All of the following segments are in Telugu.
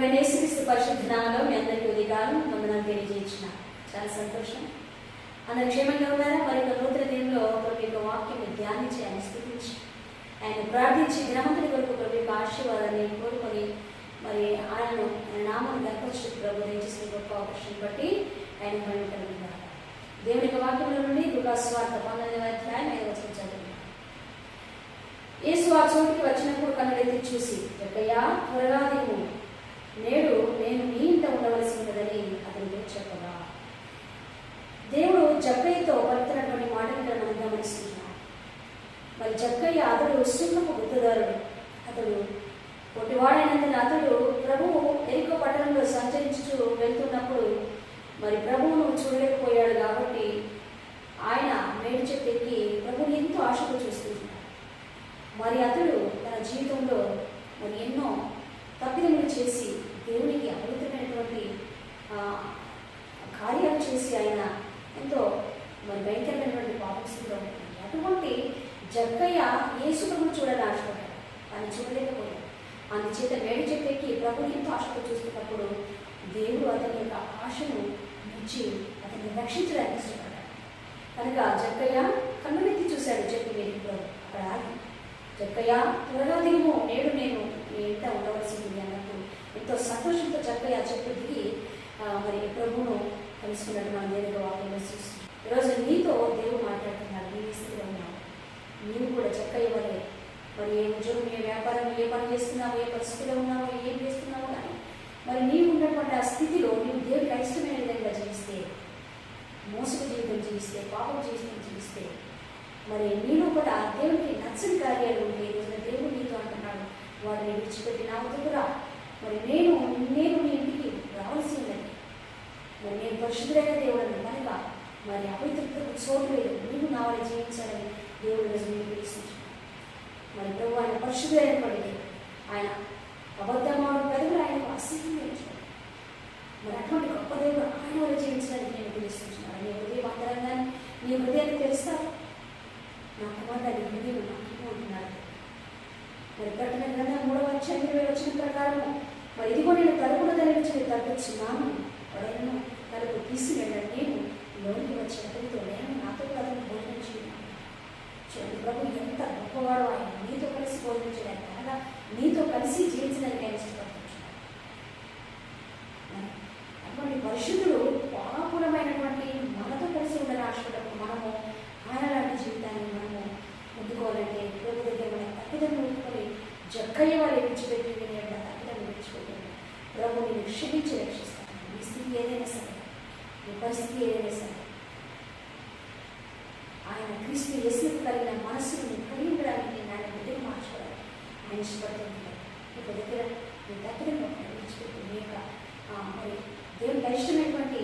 ప్రభుత్వ నేశ్రీస్తు పరిశుద్ధ నామలో మీ అందరికీ ఉదయకాలం వందనాలు తెలియజేయించిన చాలా సంతోషం. అందరు క్షేమంగా ఉన్నారా? మరి నూతన దీనిలో ప్రభు యొక్క వాక్యం ధ్యానించి ఆయన స్థితించి ఆయన ప్రార్థించి గ్రామంతుల కొరకు ప్రభు ఆశీర్వాదాన్ని కోరుకొని మరి ఆయనను ఆయన నామను గర్పరిచి ప్రభు గొప్ప ఆపరేషన్ బట్టి ఆయన మనం కలుగుతారు దేవుని యొక్క వాక్యంలో నుండి దుర్గాస్వార్థ పంతొమ్మిదవ అధ్యాయం ఐదవ చదివి యేసు ఆ చోటికి వచ్చినప్పుడు కన్నడైతే చూసి ఎక్కయ్యా త్వరగా నేడు నేను నీ ఇంట ఉండవలసి ఉన్నదని అతనితో చెప్పగా. దేవుడు జక్కయ్యతో పలుకుతున్నటువంటి మాటలు ఇక్కడ మనం గమనిస్తున్నాం మరి జక్కయ్య అతడు సున్నపు గుర్తుదారుడు అతడు పొట్టివాడైనందున అతడు ప్రభువు ఎరుక పట్టణంలో సంచరించుతూ వెళ్తున్నప్పుడు మరి ప్రభువును చూడలేకపోయాడు కాబట్టి ఆయన మేడి చెట్టు ప్రభుని ఎంతో ఆశతో చూస్తున్నాడు. మరి అతడు తన జీవితంలో మరి ఎన్నో తప్పిదములు చేసి దేవునికి అపవిత్రమైనటువంటి ఆ, కార్యాలు చేసి ఆయన ఎంతో మరి భయంకరమైనటువంటి పాపస్థితిలో ఉంటుంది అటువంటి జక్కయ్య యేసుప్రభుని చూడాలని ఆశపడ్డాడు ఆయన చూడలేకపోయాడు అందుచేత వేడి చెప్పేకి ప్రభుని ఎంతో ఆశతో చూస్తున్నప్పుడు దేవుడు అతని యొక్క ఆశను నుంచి అతన్ని రక్షించడానికి ఇష్టపడ్డాడు. కనుక జక్కయ్య కన్నులెత్తి చూశాడు. చెప్పి మీద అక్కడ ఆగి. జక్కయ్య త్వరగా దిగుము నేడు నేను ఎంత ఇంట అన్నట్టు ఎంతో సంతోషంతో చక్కయ్య చెప్పు దిగి మరి ప్రభువును కలుసుకున్నట్టు మనం దేవుడు వాక్యంలో చూస్తున్నాం ఈరోజు నీతో దేవుడు మాట్లాడుతున్నాడు. నీ స్థితిలో ఉన్నావు. నీవు కూడా చెక్క ఇవ్వలే. మరి ఏ ఉద్యోగం ఏ వ్యాపారం ఏ పని చేస్తున్నావు ఏ పరిస్థితిలో ఉన్నావో ఏం చేస్తున్నావో కానీ మరి నీవు ఉన్నటువంటి ఆ స్థితిలో నీవు దేవుడికి ఇష్టమైన విధంగా జీవిస్తే మోసపు జీవితం జీవిస్తే పాపం జీవితం జీవిస్తే మరి నీలో కూడా దేవుడికి నచ్చని కార్యాలు ఉంటే ఈరోజు దేవుడు నీతో అంటున్నాడు. వాడిని విడిచిపెట్టి నా కూడా మరి నేను నేను నీ ఇంటికి రావాల్సి పరిశుద్ధుడైన దేవుడు అన్నాను కనుక మరి అపవిత్రతకు చోటు లేదు. నీవు నా జీవించాలని దేవుడు రోజు మీరు పిలుస్తున్నాను మరి ప్రభు ఆయన పరిశుద్ధుడైనప్పటికీ ఆయన అబద్ధమాడు ప్రజలు ఆయనకు అసహ్యించాడు మరి అటువంటి గొప్ప దేవుడు ఆయన వల్ల జీవించడానికి నేను పిలుస్తున్నాను నీ హృదయం అంతరంగాన్ని నీ హృదయాన్ని తెలుస్తావు నా కుమార్తె నీ హృదయం నాకు ఉంటున్నాడు మరి ప్రకటన గ్రంథం మూడవ వచ్చిన ఇరవై వచ్చిన ప్రకారము మరి ఇదిగో నేను తలుపుల ధరించి తగ్గించున్నాను ఎవరైనా తలుపు తీసుకెళ్ళాను నేను లోనికి వచ్చిన నేను నాతో కూడా అతను భోజనం చేయను చూడండి ప్రభు ఎంత గొప్పవాడు ఆయన నీతో కలిసి భోజనం చేయడానికి అనగా నీతో కలిసి జీవించడానికి ఆయన ఇష్టపడుతున్నాడు. మరి అటువంటి పరిశుద్ధుడు పాపురమైనటువంటి మనతో కలిసి ఉండని ఆశపడకు మనము ఆయన లాంటి జీవితాన్ని మనము ముందుకోవాలంటే ప్రభు దగ్గర మన తప్పిదం ఒప్పుకొని జక్కయ్య వాళ్ళు విడిచిపెట్టి తప్పిదం విడిచిపెట్టాను ప్రభు నేను క్షమించి రక్షిస్తాను. మీ స్థితి ఏదైనా సరే నీ పరిస్థితి ఏదైనా సరే. ఆయన క్రీస్తు ఎసుకు కలిగిన మనసుని కలిగించడానికి నేను ఆయన దగ్గర మార్చుకోవాలి. ఆయన ఇష్టపడుతుంటాడు ఒక దగ్గర మీ దగ్గర విడిచిపెట్టి మీ యొక్క మరి దేవునికి ఇష్టమైనటువంటి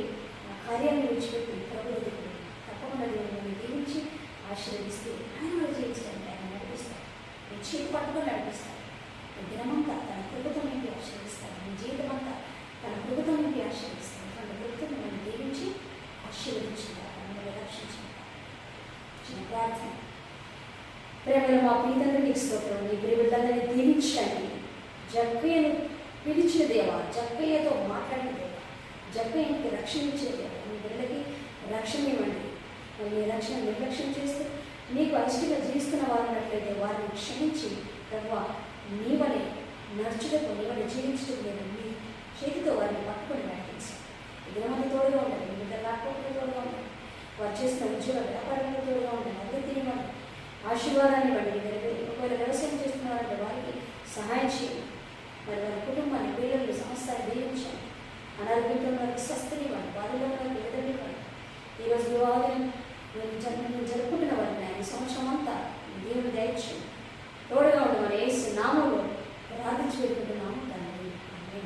కార్యాన్ని విడిచిపెట్టి ప్రభు దగ్గరికి తప్పకుండా దేవుని దీవించి ఆశీర్వదిస్తే ఆయన జీవించడానికి ఆయన నడిపిస్తారు నీ చేతి పట్టుకొని నడిపిస్తాడు నీ దినమంతా తన కృపతో నింపి ఆశీర్వదిస్తాడు నీ జీవితం అంతా తన కృపతో నింపి ఆశీర్వదిస్తాడు తన కృపతో మనం దీవించి ఆశీర్వదించుకుంటాడు మనల్ని రక్షించుకుంటాడు చిన్న ప్రార్థన ప్రేమలో మా ప్రీతంగా నీకు స్తోత్రం. నీ ప్రేమితందరినీ దీవించండి. జక్కయ్యను పిలిచిన దేవా జక్కయ్యతో మాట్లాడిన దేవా జక్కయ్యకి రక్షించే దేవా. నీ బిడ్డలకి రక్షణ ఇవ్వండి. నీ రక్షణ నిర్లక్ష్యం చేస్తూ నీకు అనిష్టంగా జీవిస్తున్న వారు ఉన్నట్లయితే వారిని క్షమించి ప్రభావ నీ వలె నడుచుటకు నీ వలె జీవించడం లేదు నీ చేతితో వారిని పట్టుకొని నడిపించి ఇద్దరు తోడుగా ఉండాలి మీ బిడ్డ రాకపోతే తోడుగా ఉండాలి వారు చేసిన ఉద్యోగ వ్యాపారంలో తోడుగా ఉండాలి ఆశీర్వాదాన్ని బట్టి ఒకవేళ వ్యవసాయం చేస్తున్న వాళ్ళ వారికి సహాయం చేయండి. మరి వారి కుటుంబాన్ని పిల్లలు సంస్థలు దీవించండి. అనారోగ్యంతో స్వస్థని స్వస్థనివ్వండి బాధలో వారికి ఎదనివ్వండి ఈరోజు వివాహం జరుపుకుంటున్న వారిని ఆయన సంవత్సరం అంతా దేవుడు దయచేయండి. తోడుగా ఉండమని వేసి నామంలో ప్రార్థించుకుంటున్నాము దాన్ని అమ్మే